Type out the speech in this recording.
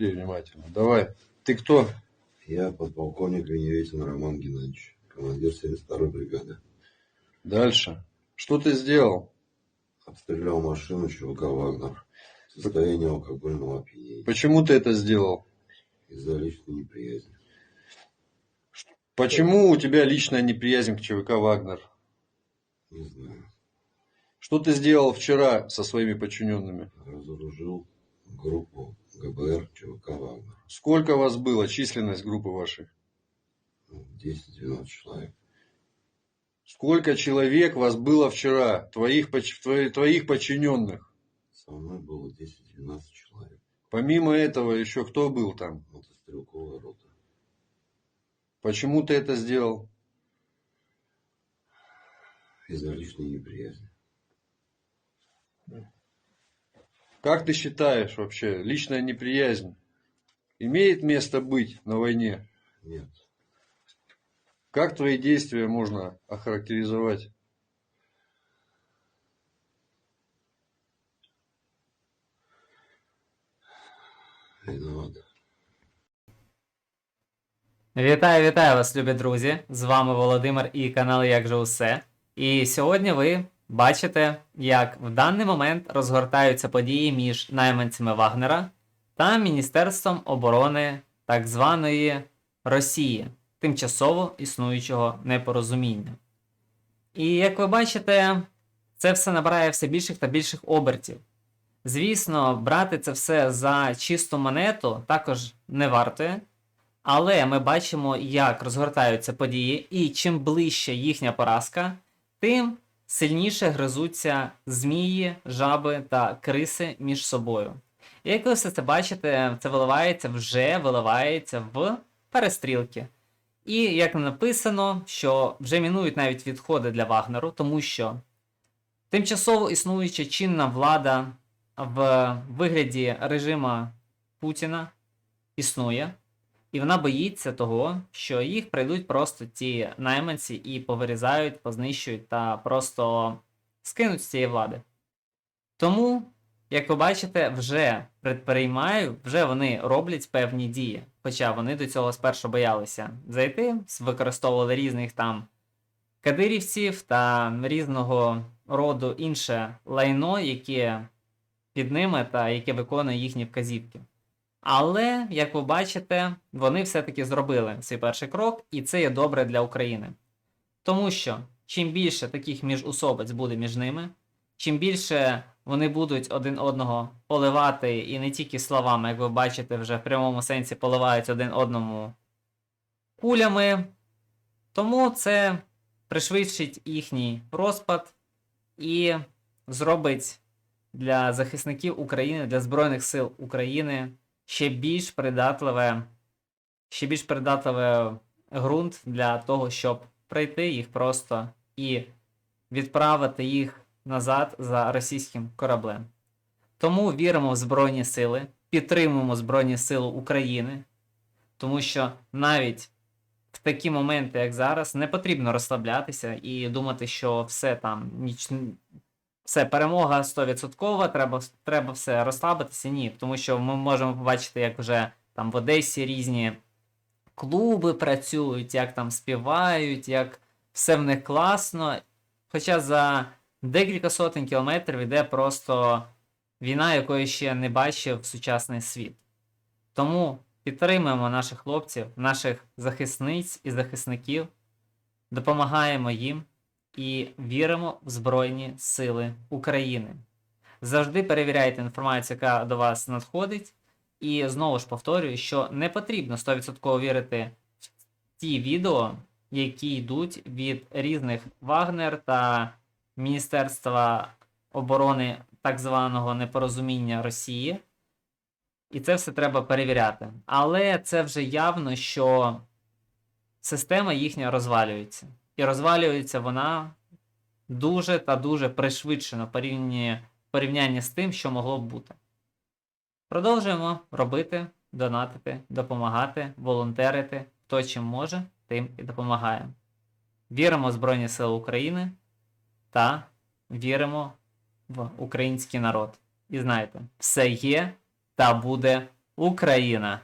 Смотри внимательно. Давай. Ты кто? Я подполковник Веневетин Роман Геннадьевич, командир 72-й бригады. Дальше. Что ты сделал? Обстрелял машину ЧВК «Вагнер» в состоянии алкогольного опьянения Почему ты это сделал? из-за личной неприязни. Почему у тебя личная неприязнь к ЧВК «Вагнер»? Не знаю. Что ты сделал вчера со своими подчиненными? Разоружил группу ГБР ЧВК «Вагнер». Сколько вас было, численность группы вашей? Ну, 10-12 человек. Сколько человек вас было вчера, твоих, твоих подчиненных? Со мной было 10-12 человек. Помимо этого еще кто был там? Мотострелковая рота. Почему ты это сделал? Из-за личной неприязни. Как ты считаешь вообще, личная неприязнь имеет место быть на войне? Нет. Как твои действия можно охарактеризовать? Виноват. Вітаю, вітаю вас, любі друзі! З вами Володимир і канал Як же усе. І сьогодні ви бачите, як в даний момент розгортаються події між найманцями Вагнера та Міністерством оборони так званої Росії, тимчасово існуючого непорозуміння. І як ви бачите, це все набирає все більших та більших обертів. Звісно, брати це все за чисту монету також не вартує. Але ми бачимо, як розгортаються події, і чим ближче їхня поразка, тим сильніше гризуться змії, жаби та криси між собою. І як ви все це бачите, це виливається вже виливається в перестрілки. І як написано, що вже мінують навіть відходи для Вагнеру, тому що тимчасово існуюча чинна влада в вигляді режима Путіна існує. І вона боїться того, що їх прийдуть просто ті найманці і повирізають, познищують та просто скинуть з цієї влади. Тому, як ви бачите, вже предприймаю, вже вони роблять певні дії. Хоча вони до цього спершу боялися зайти, використовували різних там кадирівців та різного роду інше лайно, яке під ними та яке виконує їхні вказівки. Але, як ви бачите, вони все-таки зробили свій перший крок, і це є добре для України. Тому що чим більше таких міжусобиць буде між ними, чим більше вони будуть один одного поливати, і не тільки словами, як ви бачите, вже в прямому сенсі поливають один одному кулями, тому це пришвидшить їхній розпад і зробить для захисників України, для Збройних сил України ще більш придатливе, ще більш придатливе ґрунт для того, щоб прийти їх просто і відправити їх назад за російським кораблем. Тому віримо в Збройні Сили, підтримуємо Збройні Сили України, тому що навіть в такі моменти, як зараз, не потрібно розслаблятися і думати, що все там ніч... все перемога 100%, треба, треба все розслабитися. Ні, тому що ми можемо побачити, як вже там в Одесі різні клуби працюють, як там співають, як все в них класно. Хоча за декілька сотень кілометрів йде просто війна, якої ще не бачив сучасний світ. Тому підтримуємо наших хлопців, наших захисниць і захисників, допомагаємо їм і віримо в Збройні Сили України. Завжди перевіряйте інформацію, яка до вас надходить. І знову ж повторюю, що не потрібно 100% вірити в ті відео, які йдуть від різних Вагнер та Міністерства оборони так званого непорозуміння Росії. І це все треба перевіряти. Але це вже явно, що система їхня розвалюється. І розвалюється вона дуже та дуже пришвидшено порівнянні, порівнянні з тим, що могло б бути. Продовжуємо робити, донатити, допомагати, волонтерити. Хто чим може, тим і допомагає. Віримо в Збройні Сили України та віримо в український народ. І знаєте, все є та буде Україна.